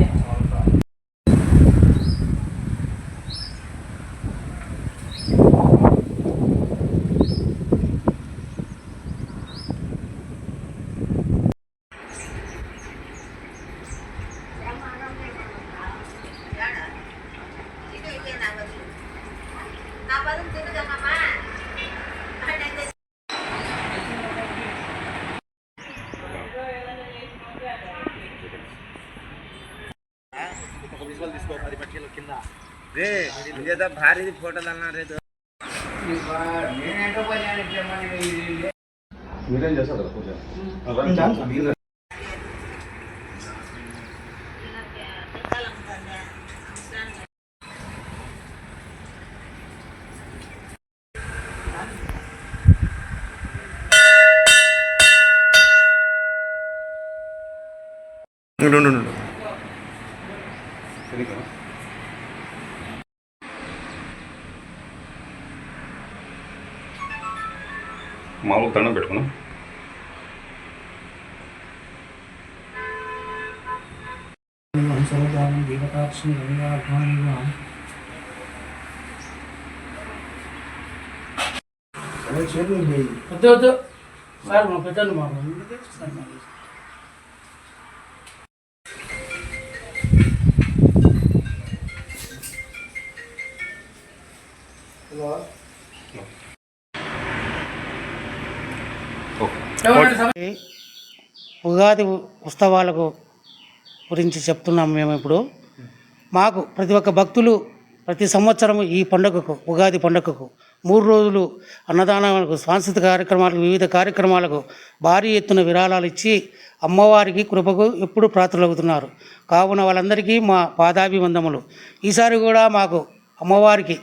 I. రే ఇదేదో భారీ ఫోటోలు అన్నారు మీరేం చేస్తారు పూజ? మామూలు దండం పెట్టుకున్నా. వద్దు వద్దు. సార్ మా పెట్టండి మా సార్ మా ఓకే ఉగాది ఉత్సవాలకు గురించి చెప్తున్నాం మేము ఇప్పుడు. మాకు ప్రతి ఒక్క భక్తులు ప్రతి సంవత్సరం ఈ పండుగకు ఉగాది పండుగకు మూడు రోజులు అన్నదానాలకు సాంస్కృతిక కార్యక్రమాలకు వివిధ కార్యక్రమాలకు భారీ ఎత్తున విరాళాలు ఇచ్చి అమ్మవారికి కృపకు ఎప్పుడు ప్రార్థనలవుతున్నారు కావున వాళ్ళందరికీ మా పాదాభివందములు. ఈసారి కూడా మాకు అమ్మవారికి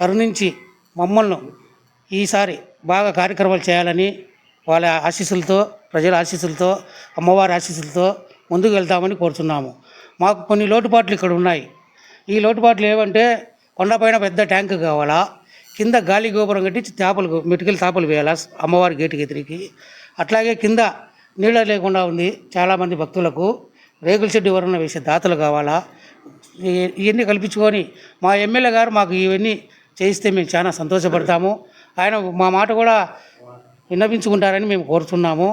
కరుణించి మమ్మల్ని ఈసారి బాగా కార్యక్రమాలు చేయాలని వాళ్ళ ఆశీస్సులతో ప్రజల ఆశీస్సులతో అమ్మవారి ఆశీస్సులతో ముందుకు వెళ్తామని కోరుతున్నాము. మాకు కొన్ని లోటుపాట్లు ఇక్కడ ఉన్నాయి. ఈ లోటుపాట్లు ఏమంటే కొండపైన పెద్ద ట్యాంక్ కావాలా? కింద గాలి గోపురం కట్టి చేపలు మెటికలు తాపలు వేయాలా? అమ్మవారి గేటుకి ఎదురికి. అట్లాగే కింద నీళ్ళ లేకుండా ఉంది చాలామంది భక్తులకు. రేకుల షెడ్డు వరణ వేసే దాతలు కావాలా? ఇవన్నీ కల్పించుకొని మా ఎమ్మెల్యే గారు మాకు ఇవన్నీ చేయిస్తే మేము చాలా సంతోషపడతాము. ఆయన మా మాట కూడా విన్నపించుకుంటారని మేము కోరుతున్నాము.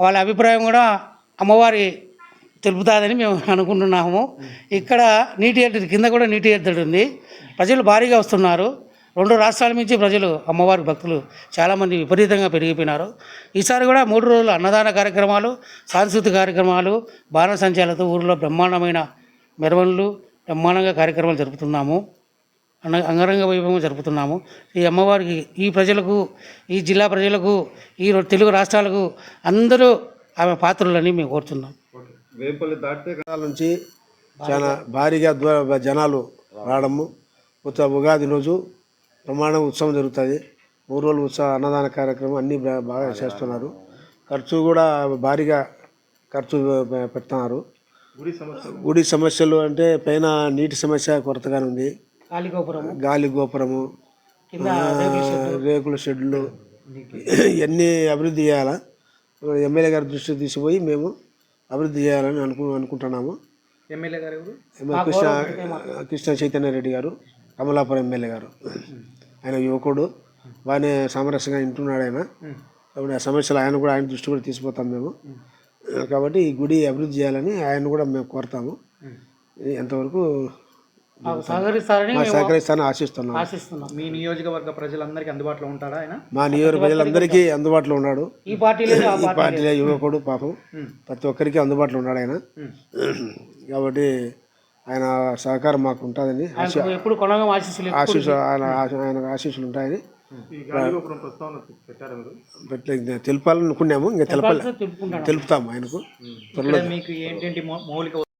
వాళ్ళ అభిప్రాయం కూడా అమ్మవారి తెలుపుతుందని మేము అనుకుంటున్నాము. ఇక్కడ నీటి ఎద్దడి కింద కూడా నీటి ఎద్దడి ఉంది. ప్రజలు భారీగా వస్తున్నారు. రెండు రాష్ట్రాల నుంచి ప్రజలు అమ్మవారి భక్తులు చాలామంది విపరీతంగా పెరిగిపోయినారు. ఈసారి కూడా మూడు రోజులు అన్నదాన కార్యక్రమాలు సాంస్కృతిక కార్యక్రమాలు బాణసంచాలతో ఊరిలో బ్రహ్మాండమైన మెరవన్లు బ్రహ్మాండంగా కార్యక్రమాలు జరుపుతున్నాము. అంగరంగ వైభవం జరుపుతున్నాము. ఈ అమ్మవారికి ఈ ప్రజలకు ఈ జిల్లా ప్రజలకు ఈ తెలుగు రాష్ట్రాలకు అందరూ ఆమె పాత్రలని మేము కోరుతున్నాం. వేపల్లి దాటితే నుంచి చాలా భారీగా జనాలు రావడము. ఉత్సవ ఉగాది రోజు ప్రమాణ ఉత్సవం జరుగుతుంది. మూడు రోజులు ఉత్సవ అన్నదాన కార్యక్రమం అన్నీ బాగా చేస్తున్నారు. ఖర్చు కూడా భారీగా ఖర్చు పెడుతున్నారు. గుడి సమస్యలు అంటే పైన నీటి సమస్య కొరతగానే ఉంది. కాళీగోపురము గాలి గోపురము కింద ఆ, రేకుల షెడ్లు ఇవన్నీ అభివృద్ధి చేయాలా. ఎమ్మెల్యే గారి దృష్టికి తీసుకుపోయి మేము అభివృద్ధి చేయాలని అనుకు అనుకుంటున్నాము. ఎమ్మెల్యే గారు కృష్ణ కృష్ణ చైతన్య రెడ్డి గారు కమలాపురం ఎమ్మెల్యే గారు. ఆయన యువకుడు బాగానే సామరస్యంగా వింటున్నాడు ఆయన. కాబట్టి ఆ సమస్యలు ఆయన కూడా ఆయన దృష్టి కూడా తీసుకుపోతాం మేము. కాబట్టి ఈ గుడి అభివృద్ధి చేయాలని ఆయన కూడా మేము కోరుతాము. ఎంతవరకు సహకరిస్తారని సహకరిస్తానని ఆశిస్తున్నాం. ఆశిస్తున్నాం. మీ నియోజకవర్గ ప్రజలందరికీ అందుబాటులో ఉంటాడా ఆయన? మా నియోజక ప్రజలందరికీ అందుబాటులో ఉన్నాడు. ఈ పార్టీ లేదు ఆ ఈ పార్టీ పార్టీలో యువకుడు పాపం. ప్రతి ఒక్కరికి అందుబాటులో ఉన్నాడు ఆయన. కాబట్టి ఆయన సహకారం మాకు ఉంటుందని ఎప్పుడు కొనగా ఆశీస్సులు ఆశీస్సు ఆయన ఆయన ఆశీస్సులు ఉంటాయని. పెట్టలే తెలపాలనుకున్నాము ఇంకా తెలపాలి. తెలుపుతాము ఆయనకు. మీకు ఏంటంటి మౌలిక